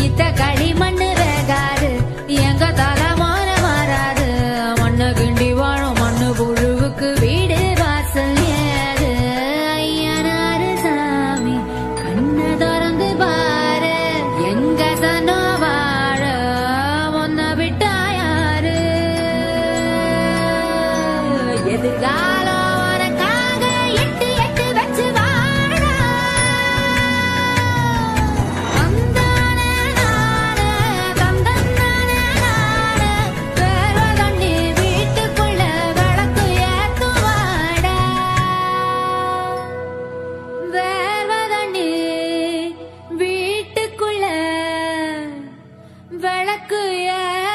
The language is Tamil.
இத்த களிமண் ரகாது. எங்க தலமான மாறாது மண்ண கிண்டி வாழும் மண்ணு புழுவுக்கு வீடு வாசல் ஏது? ஐயனாரு சாமி கண்ண திறந்து பாரு. எங்க சனோ வாழ ஒன்ன விட்டா யாரு? எதுதான் Kanakuya